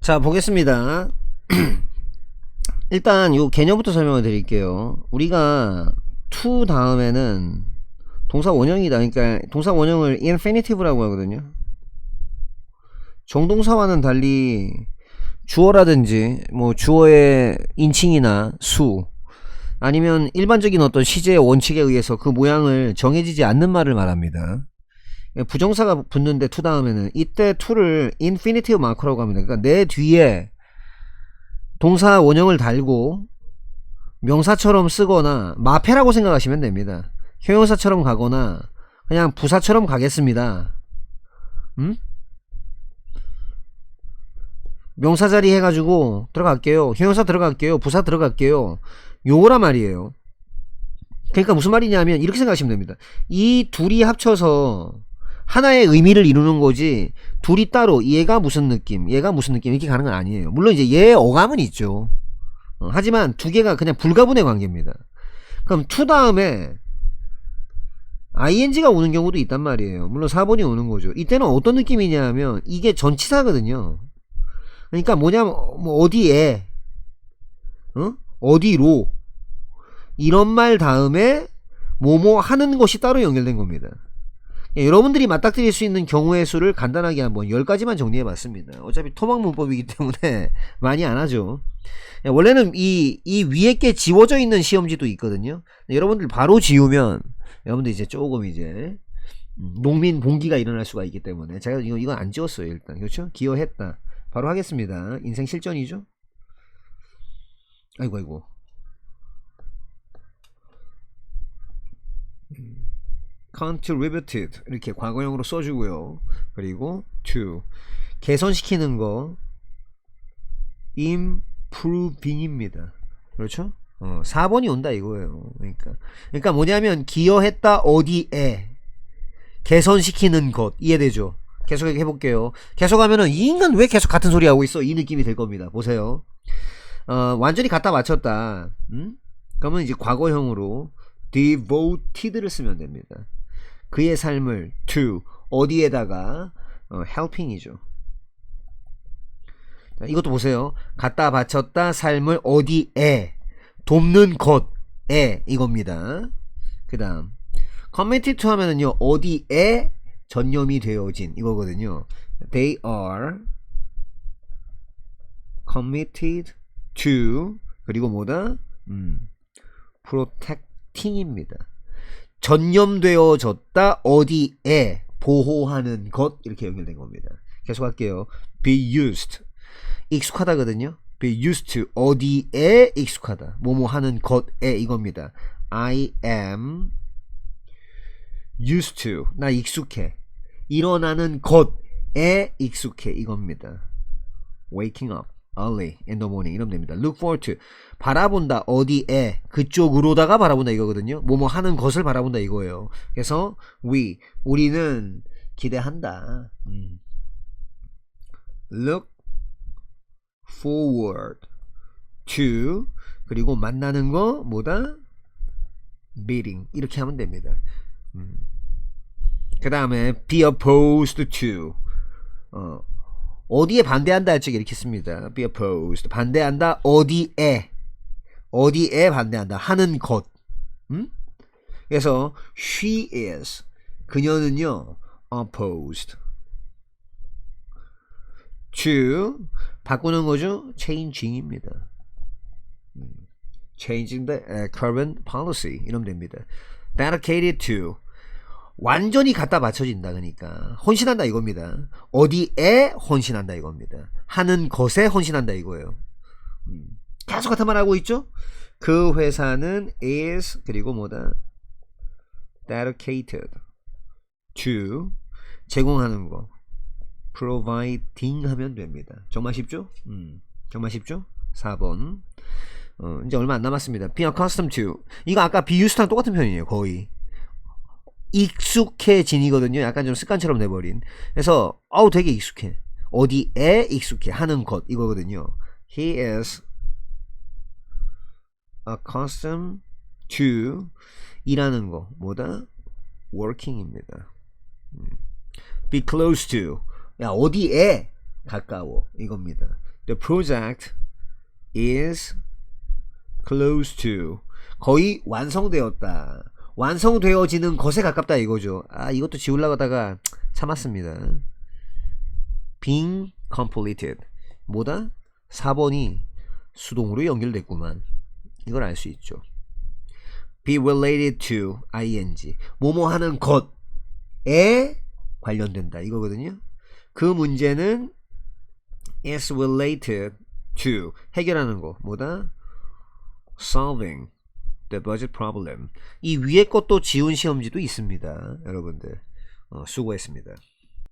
자 보겠습니다. 일단 요 개념부터 설명을 드릴게요. 우리가 to 다음에는 동사 원형이다. 그러니까 동사 원형을 infinitive라고 하거든요. 정동사와는 달리 주어라든지 뭐 주어의 인칭이나 수 아니면 일반적인 어떤 시제의 원칙에 의해서 그 모양을 정해지지 않는 말을 말합니다 부정사가 붙는데 to 다음에는 이때 to를 infinitive 마커라고 합니다. 그러니까 내 뒤에 동사 원형을 달고 명사처럼 쓰거나 마패라고 생각하시면 됩니다. 형용사처럼 가거나 그냥 부사처럼 가겠습니다. 음? 명사 자리 해가지고 들어갈게요. 형용사 들어갈게요. 부사 들어갈게요. 요거란 말이에요. 그러니까 무슨 말이냐면 이렇게 생각하시면 됩니다. 이 둘이 합쳐서 하나의 의미를 이루는 거지 둘이 따로 얘가 무슨 느낌 얘가 무슨 느낌 이렇게 가는 건 아니에요. 물론 이제 얘의 어감은 있죠. 어, 하지만 두 개가 그냥 불가분의 관계입니다. 그럼 to 다음에 ing가 오는 경우도 있단 말이에요. 물론 4번이 오는 거죠. 이때는 어떤 느낌이냐 하면 이게 전치사거든요. 그러니까 뭐냐면 뭐 어디에 어? 어디로 이런 말 다음에 뭐뭐 하는 것이 따로 연결된 겁니다 예, 여러분들이 맞닥뜨릴 수 있는 경우의 수를 간단하게 한번 10가지만 정리해 봤습니다. 어차피 토막 문법이기 때문에 많이 안 하죠. 예, 원래는 이, 이 위에 게 지워져 있는 시험지도 있거든요. 여러분들 바로 지우면 여러분들 이제 조금 이제 음, 농민 봉기가 일어날 수가 있기 때문에 제가 이거, 이건 안 지웠어요 일단 그렇죠? 기여했다. 바로 하겠습니다. 인생 실전이죠. 아이고 아이고 contributed 이렇게 과거형으로 써주고요. 그리고 to 개선시키는 거 improving입니다. 그렇죠? 어, 4번이 온다 이거예요. 그러니까 그러니까 뭐냐면 기여했다 어디에 개선시키는 것 이해되죠? 계속 해볼게요. 계속 하면은 이 인간 왜 계속 같은 소리 하고 있어? 이 느낌이 될 겁니다. 보세요. 어, 완전히 갖다 맞췄다. 음? 그러면 이제 과거형으로 devoted를 쓰면 됩니다. 그의 삶을 to 어디에다가 어, helping이죠. 이것도 보세요. 갖다 바쳤다 삶을 어디에 돕는 것에 이겁니다. 그 다음 committed to 하면은요 어디에 전념이 되어진 이거거든요. They are committed to 그리고 뭐다? 음, protecting입니다. 전념되어졌다 어디에 보호하는 것 이렇게 연결된 겁니다. 계속 할게요. be used 익숙하다거든요. be used to 어디에 익숙하다 뭐뭐 하는 것에 이겁니다. I am used to 나 익숙해 일어나는 것에 익숙해 이겁니다. waking up early in the morning 이러면 됩니다. look forward to 바라본다 어디에 그쪽으로다가 바라본다 이거거든요. 뭐뭐 하는 것을 바라본다 이거예요. 그래서 we 우리는 기대한다. 음. look forward to 그리고 만나는 거 뭐다? meeting 이렇게 하면 됩니다. 음. 그 다음에 be opposed to 어, 어디에 반대한다 할 적에 이렇게 씁니다. be opposed. 반대한다. 어디에. 어디에 반대한다. 하는 것. 음? 그래서 she is. 그녀는요. opposed. to 바꾸는 거죠. changing입니다. changing the current policy 이러면 됩니다. dedicated to 완전히 갖다 맞춰진다 그러니까 헌신한다 이겁니다. 어디에 헌신한다 이겁니다. 하는 것에 헌신한다 이거예요. 음. 계속 같은 말 하고 있죠? 그 회사는 is 그리고 뭐다? dedicated to 제공하는 거 providing 하면 됩니다. 정말 쉽죠? 음. 정말 쉽죠? 4번 어, 이제 얼마 안 남았습니다. be accustomed to 이거 아까 be used랑 똑같은 표현이에요. 거의 익숙해진이거든요. 약간 좀 습관처럼 돼버린. 그래서 어우 되게 익숙해. 어디에 익숙해 하는 것 이거거든요. He is accustomed to 일하는 거 뭐다? working입니다. be close to 야 어디에 가까워 이겁니다. The project is close to 거의 완성되었다. 완성되어지는 것에 가깝다 이거죠. 아 이것도 지우려고 하다가 참았습니다. being completed 뭐다? 4번이 수동으로 연결됐구만. 이걸 알 수 있죠. be related to ing 뭐뭐 하는 것에 관련된다 이거거든요. 그 문제는 is related to 해결하는 거 뭐다? solving the budget problem 이 위에 것도 지운 시험지도 있습니다. 여러분들 어, 수고했습니다.